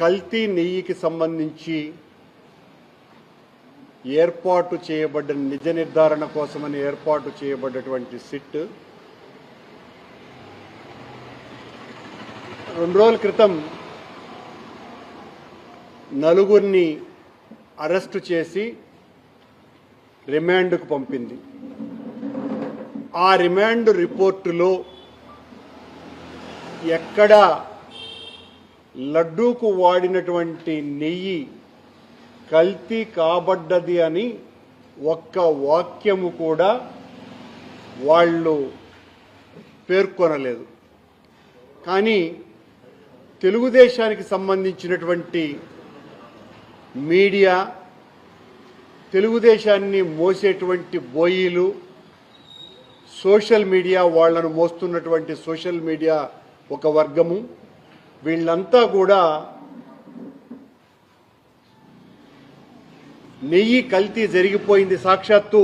కల్తీ నెయ్యికి సంబంధించి ఏర్పాటు చేయబడ్డ నిజ నిర్ధారణ కోసమని ఏర్పాటు చేయబడ్డటువంటి సిట్ రెండు రోజుల క్రితం నలుగురిని అరెస్టు చేసి రిమాండ్కు పంపింది. ఆ రిమాండ్ రిపోర్టులో ఎక్కడ లడ్డూకు వాడినటువంటి నెయ్యి కల్తీ కాబడ్డది అని ఒక్క వాక్యము కూడా వాళ్ళు పేర్కొనలేదు. కానీ తెలుగుదేశానికి సంబంధించినటువంటి మీడియా తెలుగుదేశాన్ని మోసేటువంటి బోయీలు సోషల్ మీడియా వాళ్ళను మోస్తున్నటువంటి సోషల్ మీడియా ఒక వర్గము. వీళ్ళంతా కూడా నెయ్యి కల్తీ జరిగిపోయింది సాక్షాత్తు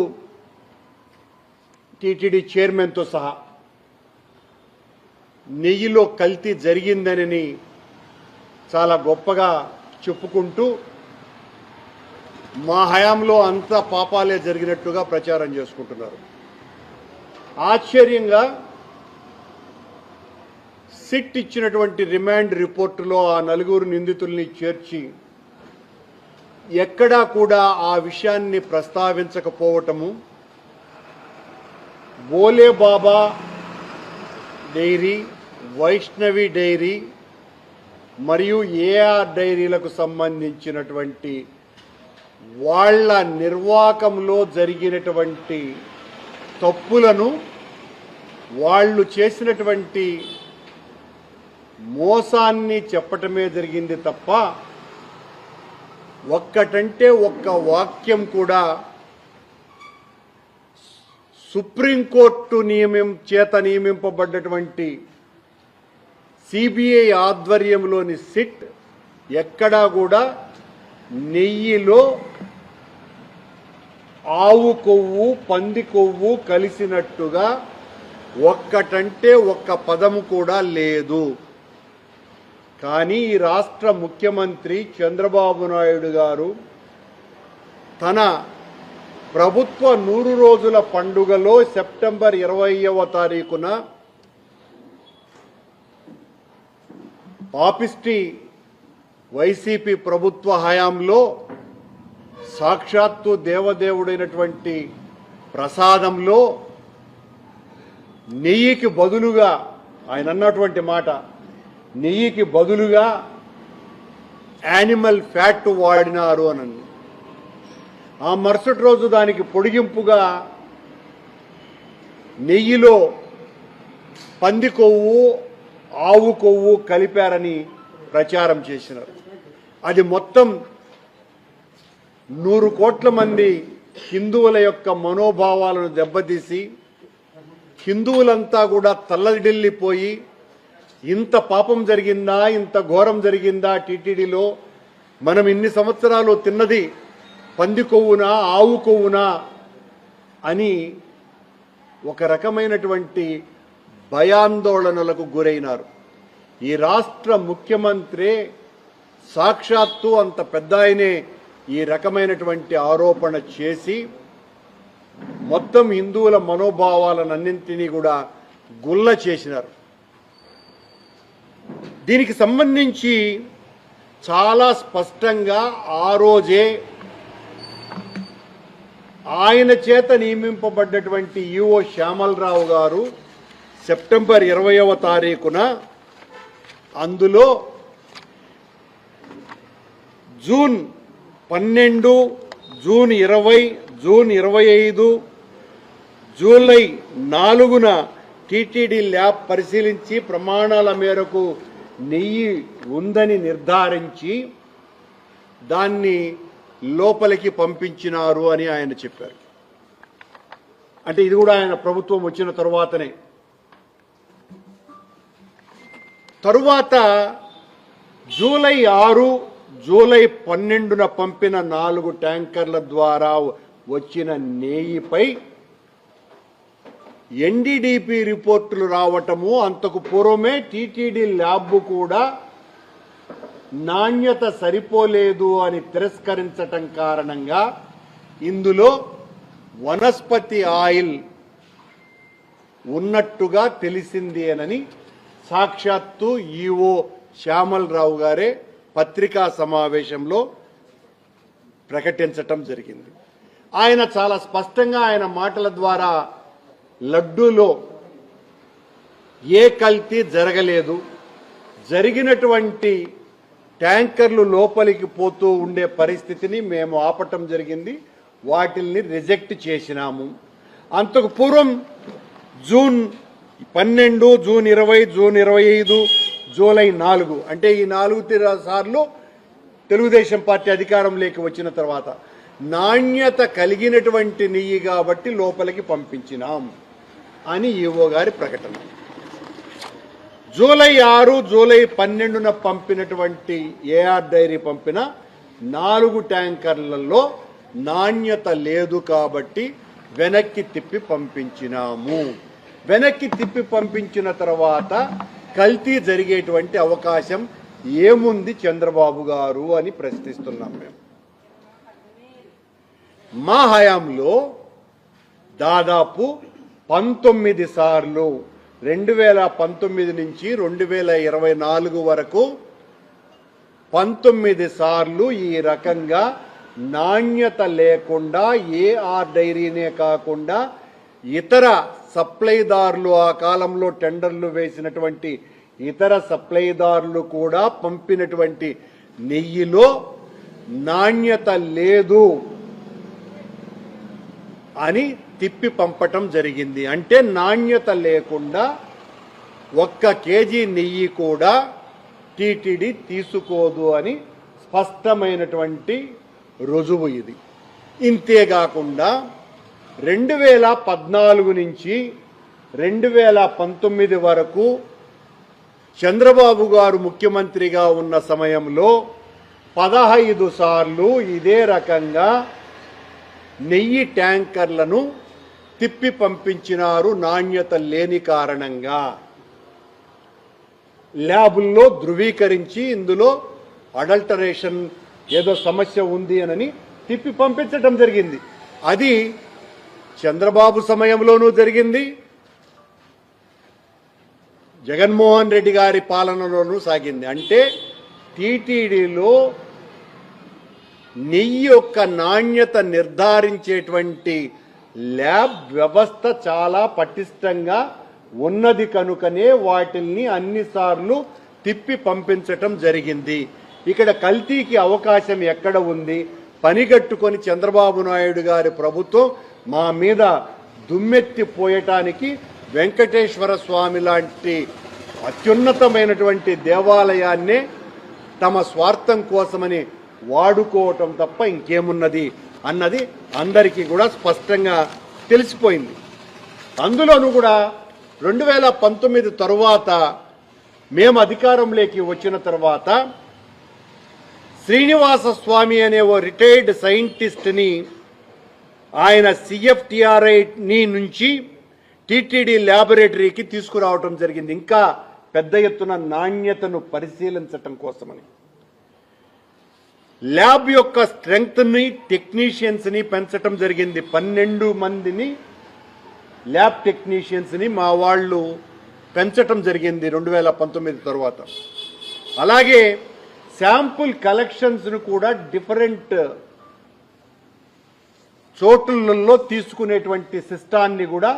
టీటీడీ చైర్మన్తో సహా. నెయ్యిలో కల్తీ జరిగిందని చాలా గొప్పగా చెప్పుకుంటూ మా హయాంలో అంతా పాపాలే జరిగినట్టుగా ప్రచారం చేసుకుంటున్నారు. ఆశ్చర్యంగా సిట్ ఇచ్చినటువంటి రిమాండ్ రిపోర్టులో ఆ నలుగురు నిందితుల్ని చేర్చి ఎక్కడా కూడా ఆ విషయాన్ని ప్రస్తావించకపోవటము. బోలే బాబా డైరీ వైష్ణవి డైరీ మరియు ఏఆర్ డైరీలకు సంబంధించినటువంటి వాళ్ళ నిర్వాకంలో జరిగినటువంటి తప్పులను వాళ్ళు చేసినటువంటి మోసాన్ని చెప్పటమే జరిగింది తప్ప ఒక్కటంటే ఒక్క వాక్యం కూడా సుప్రీంకోర్టు నియమం చేత నియమింపబడ్డటువంటి సిబిఐ ఆధ్వర్యంలోని సిట్ ఎక్కడా కూడా నెయ్యిలో ఆవు కొవ్వు పంది కొవ్వు కలిసినట్టుగా ఒక్కటంటే ఒక్క పదము కూడా లేదు. కానీ ఈ రాష్ట్ర ముఖ్యమంత్రి చంద్రబాబు నాయుడు గారు తన ప్రభుత్వ నూరు రోజుల పండుగలో సెప్టెంబర్ ఇరవైవ తారీఖున పాపిస్టి వైసీపీ ప్రభుత్వ హయాంలో సాక్షాత్తు దేవదేవుడైనటువంటి ప్రసాదంలో నెయ్యికి బదులుగా ఆయన అన్నటువంటి మాట నెయ్యికి బదులుగా యానిమల్ ఫ్యాట్ వాడినారు అని ఆ మరుసటి రోజు దానికి పొడిగింపుగా నెయ్యిలో పంది కొవ్వు ఆవు కొవ్వు కలిపారని ప్రచారం చేసినారు. అది మొత్తం నూరు కోట్ల మంది హిందువుల యొక్క మనోభావాలను దెబ్బతీసి హిందువులంతా కూడా తల్లడిల్లిపోయి ఇంత పాపం జరిగిందా ఇంత ఘోరం జరిగిందా టీటీడీలో? మనం ఇన్ని సంవత్సరాలు తిన్నది పంది కొవ్వునా ఆవు కొవ్వునా అని ఒక రకమైనటువంటి భయాందోళనలకు గురైనారు. ఈ రాష్ట్ర ముఖ్యమంత్రి సాక్షాత్తు అంత పెద్ద ఆయనే ఈ రకమైనటువంటి ఆరోపణ చేసి మొత్తం హిందువుల మనోభావాలన్నింటినీ కూడా గుల్ల చేసినారు. దీనికి సంబంధించి చాలా స్పష్టంగా ఆ రోజే ఆయన చేత నియమింపబడ్డటువంటి ఈఓ శ్యామలరావు గారు సెప్టెంబర్ ఇరవయవ తారీఖున అందులో జూన్ పన్నెండు జూన్ ఇరవై జూన్ ఇరవై ఐదు జూలై నాలుగున టీటీడీ ల్యాబ్ పరిశీలించి ప్రమాణాల మేరకు నెయ్యి ఉందని నిర్ధారించి దాన్ని లోపలికి పంపించినారు అని ఆయన చెప్పారు. అంటే ఇది కూడా ఆయన ప్రభుత్వం వచ్చిన తరువాతనే. తరువాత జూలై ఆరు జూలై పన్నెండున పంపిన నాలుగు ట్యాంకర్ల ద్వారా వచ్చిన నేయిపై ఎన్డీడీపీ రిపోర్టులు రావటము అంతకు పూర్వమే టీటీడీ ల్యాబ్ కూడా నాణ్యత సరిపోలేదు అని తిరస్కరించటం కారణంగా ఇందులో వనస్పతి ఆయిల్ ఉన్నట్టుగా తెలిసింది అనని సాక్షాత్తు ఈఓ శ్యామలరావు గారే పత్రికా సమావేశంలో ప్రకటించటం జరిగింది. ఆయన చాలా స్పష్టంగా ఆయన మాటల ద్వారా లడ్డూలో ఏ కల్తీ జరగలేదు. జరిగినటువంటి ట్యాంకర్లు లోపలికి పోతూ ఉండే పరిస్థితిని మేము ఆపటం జరిగింది. వాటిల్ని రిజెక్ట్ చేసినాము. అంతకు పూర్వం జూన్ పన్నెండు జూన్ ఇరవై జూన్ ఇరవై ఐదు జూలై నాలుగు అంటే ఈ నాలుగు సార్లు తెలుగుదేశం పార్టీ అధికారంలోకి వచ్చిన తర్వాత నాణ్యత కలిగినటువంటి నెయ్యి కాబట్టి లోపలికి పంపించినాం. అని ఈవో గారి ప్రకటన. జూలై ఆరు జూలై పన్నెండున పంపినటువంటి ఏఆర్ డైరీ పంపిన నాలుగు ట్యాంకర్లలో నాణ్యత లేదు కాబట్టి వెనక్కి తిప్పి పంపించినాము. వెనక్కి తిప్పి పంపించిన తర్వాత కల్తీ జరిగేటువంటి అవకాశం ఏముంది చంద్రబాబు గారు అని ప్రశ్నిస్తున్నాం మేము. మా హయాంలో దాదాపు పంతొమ్మిది సార్లు రెండు వేల పంతొమ్మిది నుంచి రెండు వేల ఇరవై నాలుగు వరకు పంతొమ్మిది సార్లు ఈ రకంగా నాణ్యత లేకుండా ఏఆర్ డైరీనే కాకుండా ఇతర సప్లైదారులు ఆ కాలంలో టెండర్లు వేసినటువంటి ఇతర సప్లైదారులు కూడా పంపినటువంటి నెయ్యిలో నాణ్యత లేదు అని తిప్పి పంపటం జరిగింది. అంటే నాణ్యత లేకుండా ఒక్క కేజీ నెయ్యి కూడా టీటీడీ తీసుకోదు అని స్పష్టమైనటువంటి రుజువు ఇది. ఇంతేకాకుండా రెండు వేల పద్నాలుగు నుంచి రెండు వేల పంతొమ్మిది వరకు చంద్రబాబు గారు ముఖ్యమంత్రిగా ఉన్న సమయంలో పదహైదు సార్లు ఇదే రకంగా నెయ్యి ట్యాంకర్లను తిప్పి పంపించినారు నాణ్యత లేని కారణంగా. ల్యాబుల్లో ధృవీకరించి ఇందులో అడల్టరేషన్ ఏదో సమస్య ఉంది అని తిప్పి పంపించటం జరిగింది. అది చంద్రబాబు సమయంలోనూ జరిగింది. జగన్మోహన్ రెడ్డి గారి పాలనలోనూ సాగింది. అంటే టీటీడీలో నెయ్యి యొక్క నాణ్యత నిర్ధారించేటువంటి ల్యాబ్ వ్యవస్థ చాలా పటిష్టంగా ఉన్నది కనుకనే వాటిల్ని అన్నిసార్లు తిప్పి పంపించటం జరిగింది. ఇక్కడ కల్తీకి అవకాశం ఎక్కడ ఉంది? పనిగట్టుకొని చంద్రబాబు నాయుడు గారి ప్రభుత్వం మా మీద దుమ్మెత్తి పోయటానికి వెంకటేశ్వర స్వామి లాంటి అత్యున్నతమైనటువంటి దేవాలయాన్నే తమ స్వార్థం కోసమని వాడుకోవటం తప్ప ఇంకేమున్నది అన్నది అందరికీ కూడా స్పష్టంగా తెలిసిపోయింది. అందులోనూ కూడా రెండు వేల పంతొమ్మిది తరువాత మేము అధికారంలోకి వచ్చిన తర్వాత శ్రీనివాస స్వామి అనే ఓ రిటైర్డ్ సైంటిస్ట్ని ఆయన సిఎఫ్టిఆర్ఐని నుంచి టిటిడి ల్యాబొరేటరీకి తీసుకురావటం జరిగింది. ఇంకా పెద్ద ఎత్తున నాణ్యతను పరిశీలించటం కోసమని. ల్యాబ్ యొక్క స్ట్రెంగ్త్ని టెక్నీషియన్స్ని పెంచడం పెంచటం జరిగింది. పన్నెండు మందిని ల్యాబ్ టెక్నీషియన్స్ని మా వాళ్ళు పెంచటం జరిగింది రెండు వేల పంతొమ్మిది తర్వాత. అలాగే శాంపుల్ కలెక్షన్స్ను కూడా డిఫరెంట్ చోట్లలో తీసుకునేటువంటి సిస్టాన్ని కూడా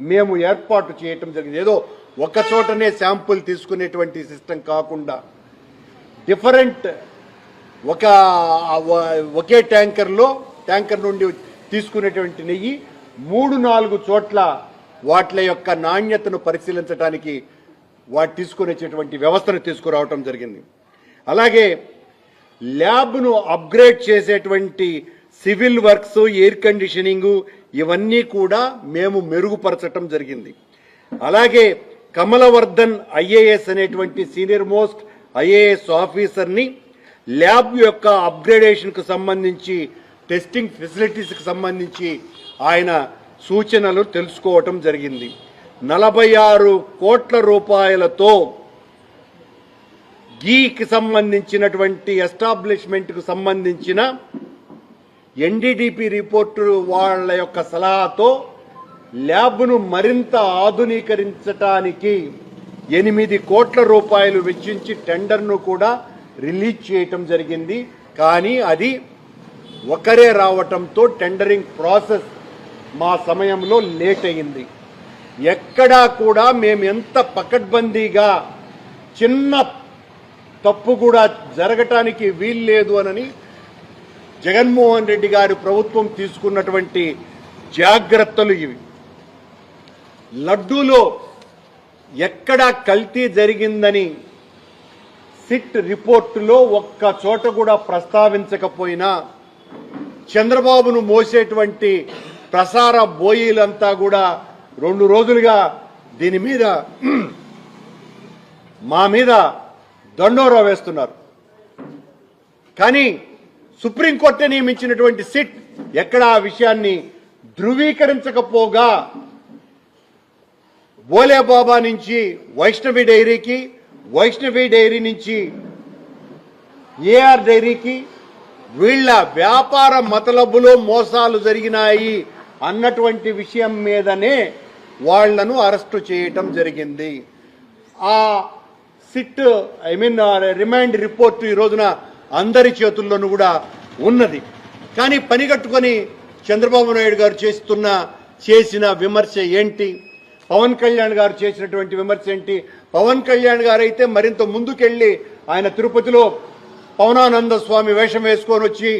మేము ఏర్పాటు చేయటం జరిగింది. ఏదో ఒక చోటనే శాంపుల్ తీసుకునేటువంటి సిస్టమ్ కాకుండా డిఫరెంట్ ఒక ఒకే ట్యాంకర్లో ట్యాంకర్ నుండి తీసుకునేటువంటి నెయ్యి మూడు నాలుగు చోట్ల వాటి యొక్క నాణ్యతను పరిశీలించడానికి వాటి తీసుకునేటువంటి వ్యవస్థను తీసుకురావటం జరిగింది. అలాగే ల్యాబ్ను అప్గ్రేడ్ చేసేటువంటి సివిల్ వర్క్స్ ఎయిర్ కండిషనింగు ఇవన్నీ కూడా మేము మెరుగుపరచటం జరిగింది. అలాగే కమలవర్ధన్ ఐఏఎస్ అనేటువంటి సీనియర్ మోస్ట్ ఐఏఎస్ ఆఫీసర్ని ల్యాబ్ యొక్క అప్గ్రేడేషన్కు సంబంధించి టెస్టింగ్ ఫెసిలిటీస్కి సంబంధించి ఆయన సూచనలు తెలుసుకోవటం జరిగింది. నలభై ఆరు కోట్ల రూపాయలతో గీకి సంబంధించినటువంటి ఎస్టాబ్లిష్మెంట్కు సంబంధించిన ఎన్డీడీపీ రిపోర్టు వాళ్ళ యొక్క సలహాతో ల్యాబ్ను మరింత ఆధునీకరించటానికి ఎనిమిది కోట్ల రూపాయలు వెచ్చించి టెండర్ను కూడా రిలీజ్ చేయటం జరిగింది. కానీ అది ఒకరే రావటంతో టెండరింగ్ ప్రాసెస్ మా సమయంలో లేట్ అయింది. ఎక్కడా కూడా మేము ఎంత పకడ్బందీగా చిన్న తప్పు కూడా జరగటానికి వీల్లేదు అనని జగన్మోహన్ రెడ్డి గారి ప్రభుత్వం తీసుకున్నటువంటి జాగ్రత్తలు ఇవి. లడ్డూలో ఎక్కడా కల్తీ జరిగిందని సిట్ రిపోర్టులో ఒక్క చోట కూడా ప్రస్తావించకపోయినా చంద్రబాబును మోసేటువంటి ప్రసార బోయీలంతా కూడా రెండు రోజులుగా దీని మీద మా మీద దండోరా వేస్తున్నారు. కానీ సుప్రీంకోర్టు నియమించినటువంటి సిట్ ఎక్కడ ఆ విషయాన్ని ధృవీకరించకపోగా బోలేబాబా నుంచి వైష్ణవి డైరీకి వైష్ణవి డైరీ నుంచి ఏఆర్ డైరీకి వీళ్ళ వ్యాపార మతలబులో మోసాలు జరిగినాయి అన్నటువంటి విషయం మీదనే వాళ్ళను అరెస్టు చేయటం జరిగింది. ఆ SIT I mean remand report ఈ రోజున అందరి చేతుల్లోనూ కూడా ఉన్నది. కానీ పనిగట్టుకొని చంద్రబాబు నాయుడు గారు చేస్తున్న చేసిన విమర్శ ఏంటి? పవన్ కళ్యాణ్ గారు చేసినటువంటి విమర్శ ఏంటి? పవన్ కళ్యాణ్ గారు అయితే మరింత ముందుకెళ్ళి ఆయన తిరుపతిలో పవనానంద స్వామి వేషం వేసుకొని వచ్చి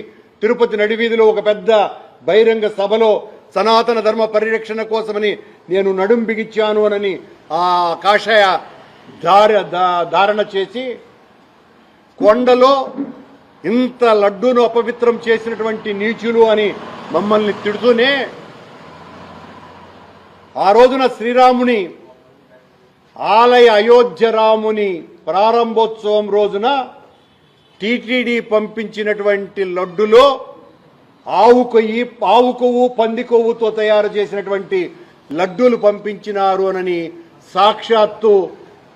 తిరుపతి నడివీధిలో ఒక పెద్ద బహిరంగ సభలో సనాతన ధర్మ పరిరక్షణ కోసమని నేను నడుం బిగిచ్చాను అనని ఆ కాషాయ ధార ధారణ చేసి కొండలో ఇంత లడ్డూను అపవిత్రం చేసినటువంటి నీచులు అని మమ్మల్ని తిడుతూనే ఆ రోజున శ్రీరాముని ఆలయ అయోధ్య రాముని ప్రారంభోత్సవం రోజున టీటీడీ పంపించినటువంటి లడ్డులో ఆవు కొయ్యి ఆవు కొవ్వు పంది కొవ్వుతో తయారు చేసినటువంటి లడ్డూలు పంపించినారు అనని సాక్షాత్తు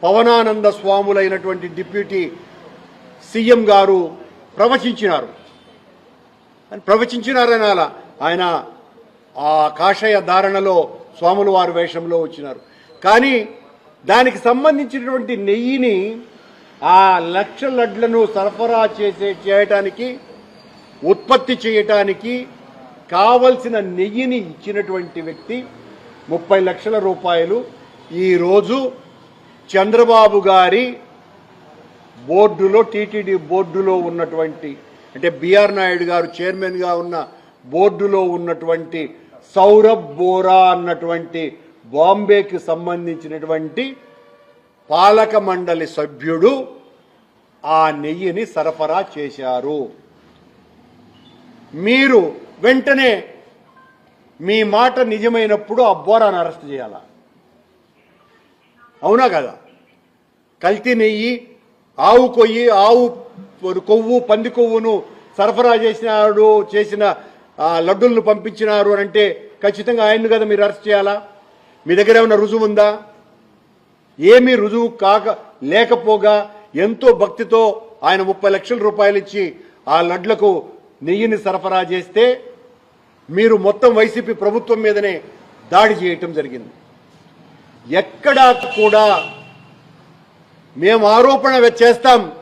పవనానంద స్వాములైనటువంటి డిప్యూటీ సీఎం గారు ప్రవచించినారు. ప్రవచించినారని అలా ఆయన ఆ కాషాయ ధారణలో స్వాముల వారి వేషంలో వచ్చినారు. కానీ దానికి సంబంధించినటువంటి నెయ్యిని ఆ లక్ష లడ్లను సరఫరా చేసే చేయటానికి ఉత్పత్తి చేయటానికి కావలసిన నెయ్యిని ఇచ్చినటువంటి వ్యక్తి ముప్పై లక్షల రూపాయలు. ఈరోజు చంద్రబాబు గారి బోర్డులో టీటీడీ బోర్డులో ఉన్నటువంటి అంటే బిఆర్ నాయుడు గారు చైర్మన్గా ఉన్న బోర్డులో ఉన్నటువంటి సౌరభ్ బోరా అన్నటువంటి బాంబేకి సంబంధించినటువంటి పాలక మండలి సభ్యుడు ఆ నెయ్యిని సరఫరా చేశారు. మీరు వెంటనే మీ మాట నిజమైనప్పుడు ఆ బోరాను అరెస్ట్ చేయాలా? అవునా కదా? కల్తీ నెయ్యి ఆవు కొయ్యి ఆవు కొవ్వు పంది కొవ్వును సరఫరా చేసినాడు చేసిన లడ్డులను పంపించినారు అని అంటే ఖచ్చితంగా ఆయన్ను కదా మీరు అరెస్ట్ చేయాలా? మీ దగ్గర ఏమైనా రుజువు ఉందా? ఏమీ రుజువు కాక లేకపోగా ఎంతో భక్తితో ఆయన ముప్పై లక్షల రూపాయలు ఇచ్చి ఆ లడ్లకు నెయ్యిని సరఫరా చేస్తే మీరు మొత్తం వైసీపీ ప్రభుత్వం మీదనే దాడి చేయటం జరిగింది. ఎక్కడా కూడా మేము ఆరోపణ చేస్తాం.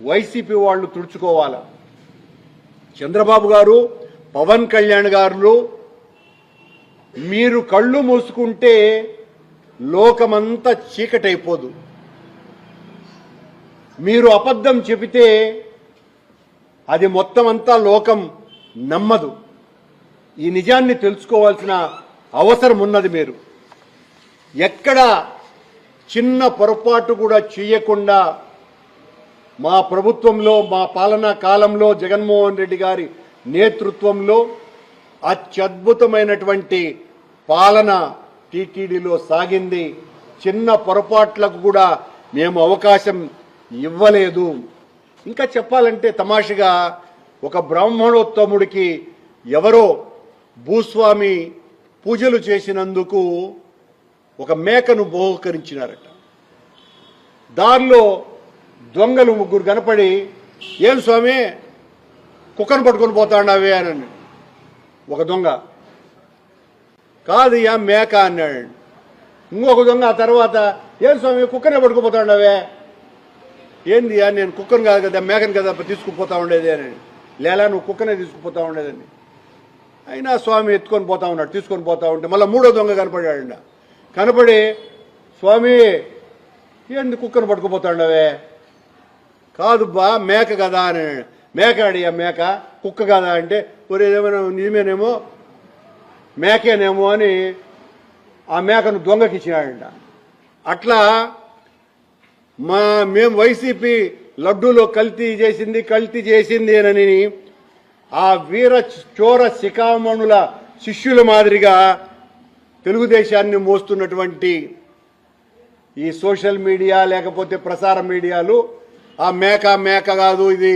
వైసీపీ వాళ్ళు తుడుచుకోవాలా? చంద్రబాబు గారు పవన్ కళ్యాణ్ గారు మీరు కళ్ళు మూసుకుంటే లోకమంతా చీకటైపోదు. మీరు అబద్ధం చెబితే అది మొత్తం అంతా లోకం నమ్మదు. ఈ నిజాన్ని తెలుసుకోవాల్సిన అవసరం ఉన్నది మీరు. ఎక్కడ చిన్న పొరపాటు కూడా చేయకుండా మా ప్రభుత్వంలో మా పాలనా కాలంలో జగన్మోహన్ రెడ్డి గారి నేతృత్వంలో అత్యద్భుతమైనటువంటి పాలన టీటీడీలో సాగింది. చిన్న పొరపాట్లకు కూడా మేము అవకాశం ఇవ్వలేదు. ఇంకా చెప్పాలంటే తమాషగా ఒక బ్రాహ్మణోత్తముడికి ఎవరో భూస్వామి పూజలు చేసినందుకు ఒక మేకను బహుకరించినారట. దానిలో దొంగలు ముగ్గురు కనపడి ఏం స్వామి కుక్కను పట్టుకొని పోతాండావే అని ఒక దొంగ. కాదు యా మేక అన్నాడు. ఇంకొక దొంగ ఆ తర్వాత ఏం స్వామి కుక్కనే పట్టుకుపోతాండావే ఏంది యా నేను కుక్కను కాదు కదా మేకను కదా తీసుకుపోతా ఉండేది అని లేలా నువ్వు కుక్కనే తీసుకుపోతా ఉండేదని అయినా స్వామి ఎత్తుకొని పోతా ఉన్నాడు తీసుకొని పోతా ఉంటే మళ్ళీ మూడో దొంగ కనపడాడు కనపడి స్వామి ఏంది కుక్కను పట్టుకుపోతాండవే కాదు బా మేక కదా అని మేక అడిగా మేక? కుక్క కదా అంటే ఒరే ఏమైనా నిజమేనేమో మేకేనేమో అని ఆ మేకను దొంగకి ఇచ్చినాడంట అట్లా మా మేము వైసీపీ లడ్డూలో కల్తీ చేసింది కల్తీ చేసింది అని ఆ వీర చోర శిఖామణుల శిష్యుల మాదిరిగా తెలుగుదేశాన్ని మోస్తున్నటువంటి ఈ సోషల్ మీడియా లేకపోతే ప్రసార మీడియాలు ఆ మేక మేక కాదు ఇది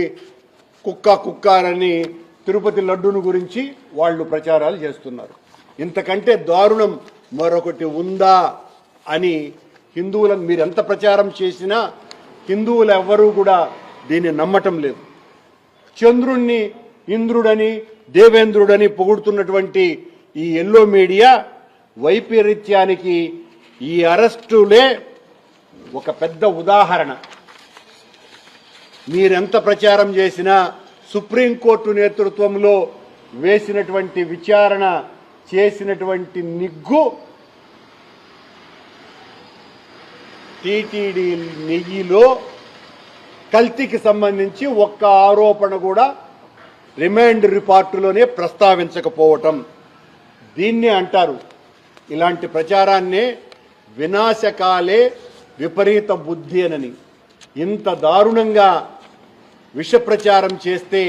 కుక్క కుక్కారని తిరుపతి లడ్డూను గురించి వాళ్ళు ప్రచారాలు చేస్తున్నారు. ఇంతకంటే దారుణం మరొకటి ఉందా అని హిందువులను మీరు ఎంత ప్రచారం చేసినా హిందువులు ఎవ్వరూ కూడా దీన్ని నమ్మటం లేదు. చంద్రుణ్ణి ఇంద్రుడని దేవేంద్రుడని పొగుడుతున్నటువంటి ఈ ఎల్లో మీడియా వైపరీత్యానికి ఈ అరెస్టులే ఒక పెద్ద ఉదాహరణ. మీరెంత ప్రచారం చేసినా సుప్రీంకోర్టు నేతృత్వంలో వేసినటువంటి విచారణ చేసినటువంటి నిగ్గు టీటీడీ నెయ్యిలో కల్తీకి సంబంధించి ఒక్క ఆరోపణ కూడా రిమైండ్ రిపోర్టులోనే ప్రస్తావించకపోవటం. దీన్నే అంటారు. ఇలాంటి ప్రచారాన్నే వినాశకాలే విపరీత బుద్ధి అనని. ఇంత దారుణంగా విషప్రచారం చేస్తే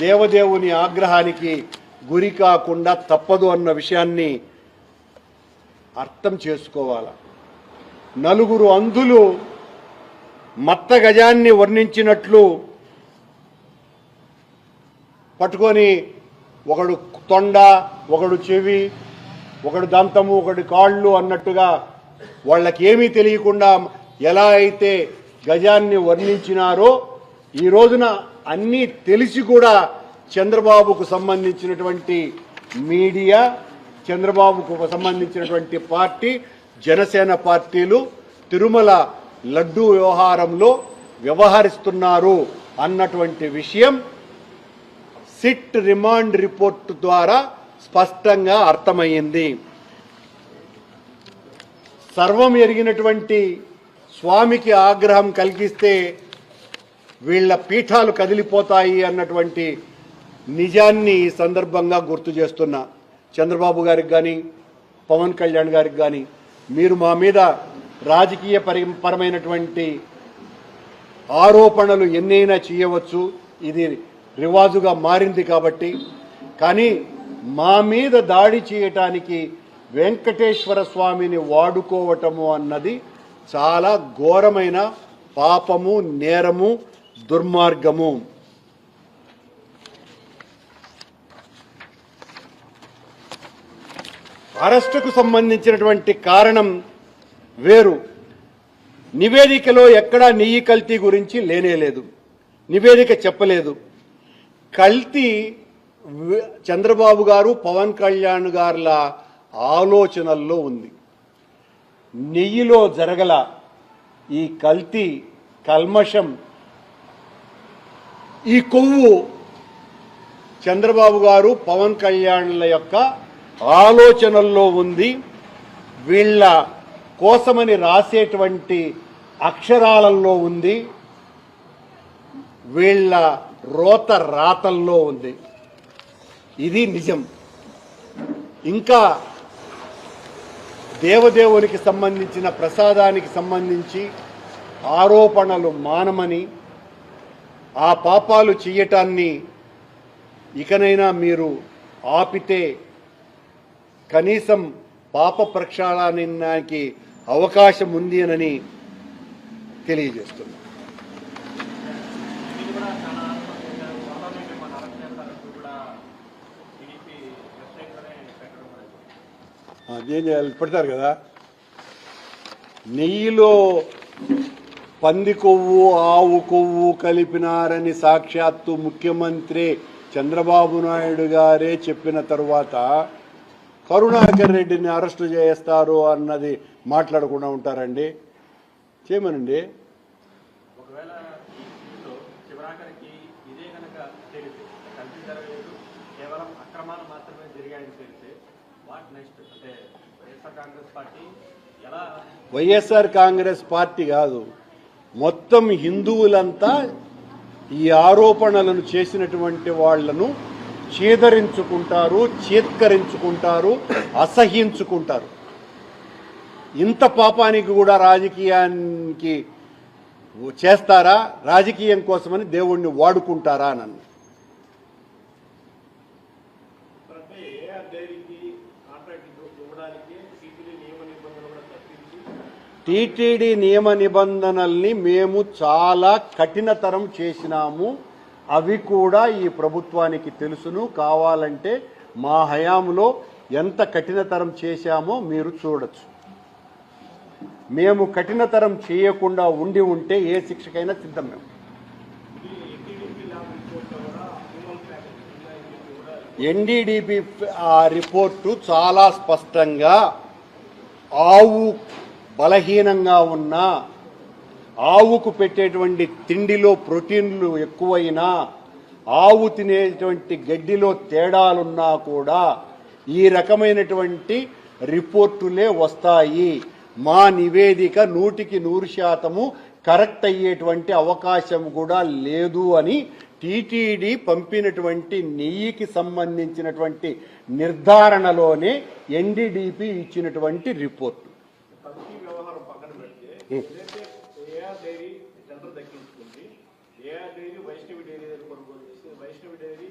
దేవదేవుని ఆగ్రహానికి గురి కాకుండా తప్పదు అన్న విషయాన్ని అర్థం చేసుకోవాలి. నలుగురు అంధులు మత్త గజాన్ని వర్ణించినట్లు పట్టుకొని ఒకడు తొండ ఒకడు చెవి ఒకడు దంతము ఒకడు కాళ్ళు అన్నట్టుగా వాళ్ళకేమీ తెలియకుండా ఎలా అయితే గజాన్ని వర్ణించినారో ఈ రోజున అన్నీ తెలిసి కూడా చంద్రబాబుకు సంబంధించినటువంటి మీడియా చంద్రబాబుకు సంబంధించినటువంటి పార్టీ జనసేన పార్టీలు తిరుమల లడ్డూ వ్యవహారంలో వ్యవహరిస్తున్నారు అన్నటువంటి విషయం సిట్ రిమాండ్ రిపోర్ట్ ద్వారా స్పష్టంగా అర్థమయ్యింది. సర్వం ఎరిగినటువంటి స్వామికి ఆగ్రహం కలిగిస్తే వీళ్ళ పీఠాలు కదిలిపోతాయి అన్నటువంటి నిజాన్ని ఈ సందర్భంగా గుర్తు చేస్తున్నా చంద్రబాబు గారికి కానీ పవన్ కళ్యాణ్ గారికి కానీ మీరు మా మీద రాజకీయ పరి పరమైనటువంటి ఆరోపణలు ఎన్నైనా చేయవచ్చు. ఇది రివాజుగా మారింది కాబట్టి. కానీ మా మీద దాడి చేయటానికి వెంకటేశ్వర స్వామిని వాడుకోవటము అన్నది చాలా ఘోరమైన పాపము నేరము దుర్మార్గము. అరెస్టుకు సంబంధించినటువంటి కారణం వేరు. నివేదికలో ఎక్కడా నెయ్యి కల్తీ గురించి లేనేలేదు నివేదిక చెప్పలేదు. కల్తీ చంద్రబాబు గారు పవన్ కళ్యాణ్ గారుల ఆలోచనల్లో ఉంది. నెయ్యిలో జరగల ఈ కల్తీ కల్మషం ఈ కొవ్వు చంద్రబాబు గారు పవన్ కళ్యాణ్ల యొక్క ఆలోచనల్లో ఉంది. వీళ్ళ కోసమని రాసేటువంటి అక్షరాలలో ఉంది. వీళ్ళ రోత రాతల్లో ఉంది. ఇది నిజం. ఇంకా దేవదేవునికి సంబంధించిన ప్రసాదానికి సంబంధించి ఆరోపణలు మానమని ఆ పాపాలు చెయ్యటాన్ని ఇకనైనా మీరు ఆపితే కనీసం పాప ప్రక్షాళనానికి అవకాశం ఉంది అని తెలియజేస్తున్నా. అదేం చేయాలి? పెడతారు కదా? నెయ్యిలో పంది కొవ్వు ఆవు కొవ్వు కలిపినారని సాక్షాత్తు ముఖ్యమంత్రి చంద్రబాబు నాయుడు గారే చెప్పిన తరువాత కరుణాకర్ రెడ్డిని అరెస్టు చేస్తారు అన్నది మాట్లాడకుండా ఉంటారండి. చేయమనండి వైఎస్ఆర్ కాంగ్రెస్ పార్టీ కాదు. మొత్తం హిందువులంతా ఈ ఆరోపణలను చేసినటువంటి వాళ్ళను చీదరించుకుంటారు చీత్కరించుకుంటారు అసహించుకుంటారు ఇంత పాపానికి కూడా రాజకీయానికి చేస్తారా? రాజకీయం కోసమని దేవుణ్ణి వాడుకుంటారా నన్ను అంటే ఏఆర్ డైరీకి కాంట్రాక్ట్ ఇవ్వడానికి సీపీలీ నియమ నిబంధనలు కూడా తప్పించి టీటీడీ నియమ నిబంధనల్ని మేము చాలా కఠినతరం చేసినాము. అవి కూడా ఈ ప్రభుత్వానికి తెలుసును. కావాలంటే మా హయాంలో ఎంత కఠినతరం చేశామో మీరు చూడొచ్చు. మేము కఠినతరం చేయకుండా ఉండి ఉంటే ఏ శిక్షకైనా సిద్ధం మేము. ఎన్డీడీపీ ఆ రిపోర్టు చాలా స్పష్టంగా ఆవు బలహీనంగా ఉన్నా ఆవుకు పెట్టేటువంటి తిండిలో ప్రోటీన్లు ఎక్కువైనా ఆవు తినేటువంటి గడ్డిలో తేడాలున్నా కూడా ఈ రకమైనటువంటి రిపోర్టులే వస్తాయి. మా నివేదిక నూటికి నూరు శాతము కరెక్ట్ అయ్యేటువంటి అవకాశం కూడా లేదు అని టీటీడీ పంపినటువంటి నెయ్యికి సంబంధించినటువంటి నిర్ధారణలోనే ఎన్డీడీపీ ఇచ్చినటువంటి రిపోర్టు కల్తీ వ్యవహారం పక్కన పెడితే ఏదైతే ఏఆర్ డైరీ టెండర్ దక్కించుకుంది. ఏఆర్ డైరీ వైష్ణవి డైరీ దగ్గర కొనుగోలు చేసింది. వైష్ణవి డైరీ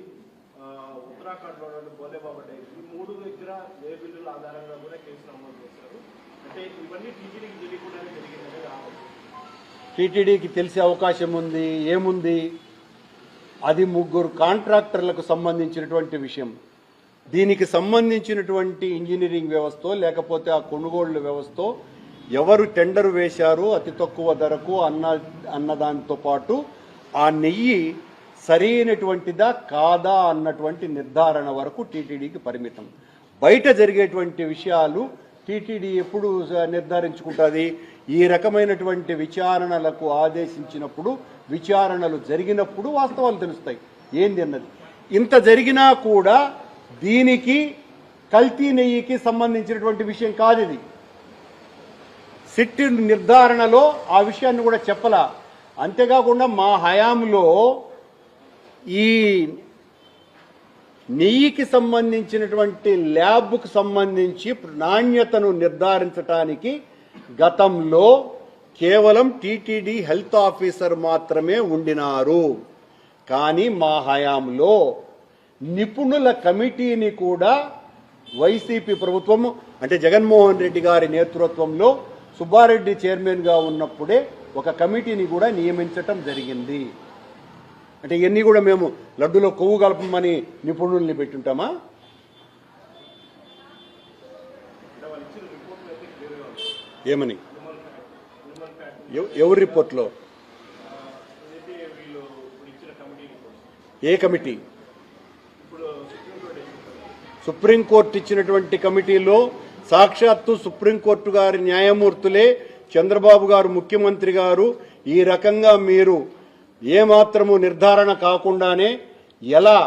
ఆ, ఉత్తరాఖండ్లో ఉన్న బోలేబాబా డైరీ. ఈ మూడు దగ్గర ఏ బిల్లుల ఆధారంగా కూడా కేసు నమోదు చేశారు. అంటే ఇవన్నీ టీటీడీకి తెలియకుండానే తెలిసే అవకాశం ఉంది ఏముంది? అది ముగ్గురు కాంట్రాక్టర్లకు సంబంధించినటువంటి విషయం. దీనికి సంబంధించినటువంటి ఇంజనీరింగ్ వ్యవస్థ లేకపోతే ఆ కొనుగోళ్ళ వ్యవస్థ ఎవరు టెండర్ వేశారు అతి తక్కువ ధరకు అన్న అన్నదానితో పాటు ఆ నెయ్యి సరైనటువంటిదా కాదా అన్నటువంటి నిర్ధారణ వరకు టీటీడీకి పరిమితం. బయట జరిగేటువంటి విషయాలు టీటీడీ ఎప్పుడు నిర్ధారించుకుంటుంది? ఈ రకమైనటువంటి విచారణలకు ఆదేశించినప్పుడు విచారణలు జరిగినప్పుడు వాస్తవాలు తెలుస్తాయి. ఏంది అన్నది? ఇంత జరిగినా కూడా దీనికి కల్తీ నెయ్యికి సంబంధించినటువంటి విషయం కాదు ఇది. సిట్ నిర్ధారణలో ఆ విషయాన్ని కూడా చెప్పాల. అంతేకాకుండా మా హయాంలో ఈ నెయ్యికి సంబంధించినటువంటి ల్యాబ్కు సంబంధించి నాణ్యతను నిర్ధారించటానికి గతంలో కేవలం టీటీడీ హెల్త్ ఆఫీసర్ మాత్రమే ఉండినారు. కానీ మా హయాంలో నిపుణుల కమిటీని కూడా వైసీపీ ప్రభుత్వం అంటే జగన్మోహన్ రెడ్డి గారి నేతృత్వంలో సుబ్బారెడ్డి చైర్మన్గా ఉన్నప్పుడే ఒక కమిటీని కూడా నియమించటం జరిగింది. అంటే ఇవన్నీ కూడా మేము లడ్డులో కొవ్వు కలపమని నిపుణుల్ని పెట్టుంటామా? ఏమని? ఎవరి రిపోర్ట్లో? ఏ కమిటీ? సుప్రీంకోర్టు ఇచ్చినటువంటి కమిటీలో సాక్షాత్తు సుప్రీంకోర్టు గారి న్యాయమూర్తులే చంద్రబాబు గారు ముఖ్యమంత్రి గారు. ఈ రకంగా మీరు ఏమాత్రము నిర్ధారణ కాకుండానే ఎలా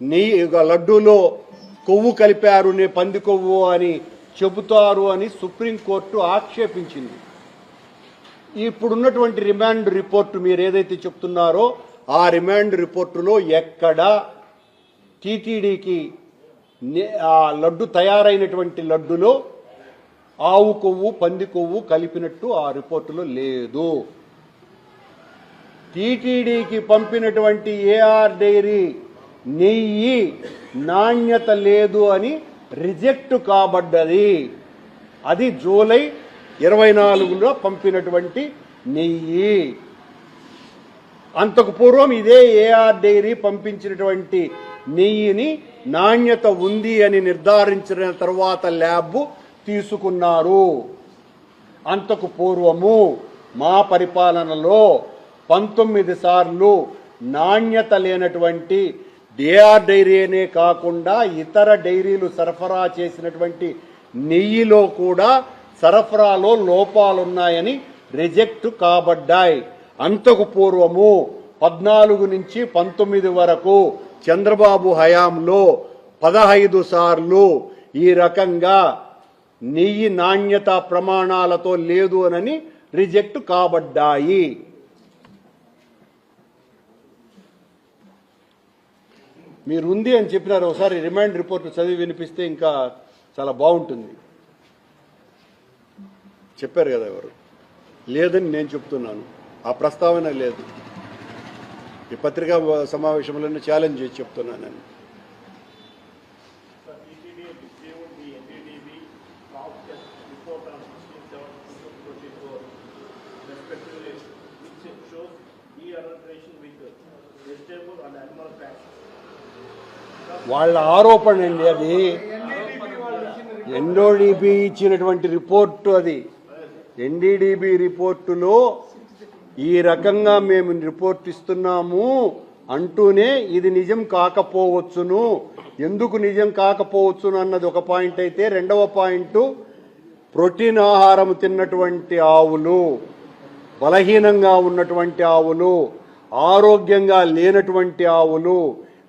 నెయ్యి లడ్డూలో కొవ్వు కలిపారు నే పంది కొవ్వు అని చెబుతారు అని సుప్రీంకోర్టు ఆక్షేపించింది. ఇప్పుడున్నటువంటి రిమాండ్ రిపోర్టు మీరు ఏదైతే చెప్తున్నారో ఆ రిమాండ్ రిపోర్టులో ఎక్కడా టీటీడీకి ఆ లడ్డు తయారైనటువంటి లడ్డులో ఆవు కొవ్వు పంది కొవ్వు కలిపినట్టు ఆ రిపోర్టులో లేదు. టీటీడీకి పంపినటువంటి ఏఆర్ డైరీ నెయ్యి నాణ్యత లేదు అని రిజెక్ట్ కాబడ్డది. అది జూలై ఇరవై నాలుగులో పంపినటువంటి నెయ్యి. అంతకు పూర్వం ఇదే ఏఆర్ డైరీ పంపించినటువంటి నెయ్యిని నాణ్యత ఉంది అని నిర్ధారించిన తర్వాత ల్యాబ్ తీసుకున్నారు. అంతకు పూర్వము మా పరిపాలనలో పంతొమ్మిది సార్లు నాణ్యత లేనటువంటి డిఆర్ డైరీ అనే కాకుండా ఇతర డైరీలు సరఫరా చేసినటువంటి నెయ్యిలో కూడా సరఫరాలో లోపాలున్నాయని రిజెక్ట్ కాబడ్డాయి. అంతకు పూర్వము పద్నాలుగు నుంచి పంతొమ్మిది వరకు చంద్రబాబు హయాంలో పదహైదు సార్లు ఈ రకంగా నెయ్యి నాణ్యత ప్రమాణాలతో లేదు అనని రిజెక్ట్ కాబడ్డాయి. మీరు ఉంది అని చెప్పినారు. ఒకసారి రిమైండ్ రిపోర్ట్ చదివి వినిపిస్తే ఇంకా చాలా బాగుంటుంది. చెప్పారు కదా ఎవరు? లేదని నేను చెప్తున్నాను. ఆ ప్రస్తావన లేదు. ఈ పత్రికా సమావేశంలో ఛాలెంజ్ చేసి చెప్తున్నానని వాళ్ళ ఆరోపణ అండి అది? ఎన్డోడిబి ఇచ్చినటువంటి రిపోర్టు అది. ఎన్డీడీబీ రిపోర్టులో ఈ రకంగా మేము రిపోర్ట్ ఇస్తున్నాము అంటూనే ఇది నిజం కాకపోవచ్చును. ఎందుకు నిజం కాకపోవచ్చును అన్నది ఒక పాయింట్ అయితే రెండవ పాయింట్ ప్రోటీన్ ఆహారం తిన్నటువంటి ఆవులు బలహీనంగా ఉన్నటువంటి ఆవులు ఆరోగ్యంగా లేనటువంటి ఆవులు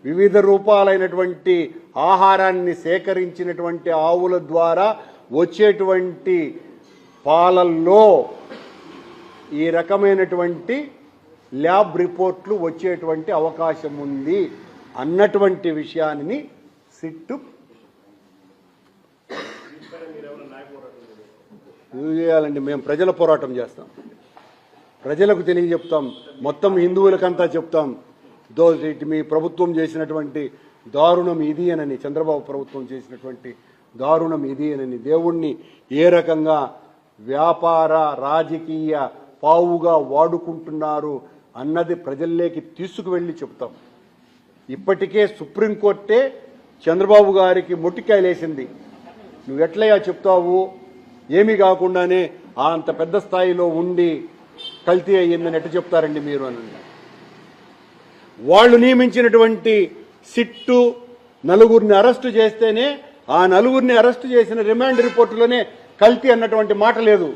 వివిధ రూపాలైనటువంటి ఆహారాన్ని సేకరించినటువంటి ఆవుల ద్వారా వచ్చేటువంటి పాలల్లో ఈ రకమైనటువంటి ల్యాబ్ రిపోర్ట్లు వచ్చేటువంటి అవకాశం ఉంది అన్నటువంటి విషయాన్ని సిట్టు చేయాలండి మేము ప్రజల పోరాటం చేస్తాం. ప్రజలకు తెలియజెప్తాం. మొత్తం హిందువులకంతా చెప్తాం. దో మీ ప్రభుత్వం చేసినటువంటి దారుణం ఇది అనని చంద్రబాబు ప్రభుత్వం చేసినటువంటి దారుణం ఇది అనని దేవుణ్ణి ఏ రకంగా వ్యాపార రాజకీయ పావుగా వాడుకుంటున్నారు అన్నది ప్రజల్లోకి తీసుకువెళ్ళి చెప్తాం ఇప్పటికే సుప్రీంకోర్టే చంద్రబాబు గారికి మొట్టికాయలేసింది. నువ్వు ఎట్లయ్యా చెప్తావు? ఏమీ కాకుండానే అంత పెద్ద స్థాయిలో ఉండి కల్తీ అయ్యిందని ఎట్ట చెప్తారండి మీరు అని వాళ్ళు నియమించినటువంటి సిట్టు నలుగురిని అరెస్టు చేస్తేనే ఆ నలుగురిని అరెస్టు చేసిన రిమాండ్ రిపోర్టులోనే కల్తీ అన్నటువంటి మాట లేదు.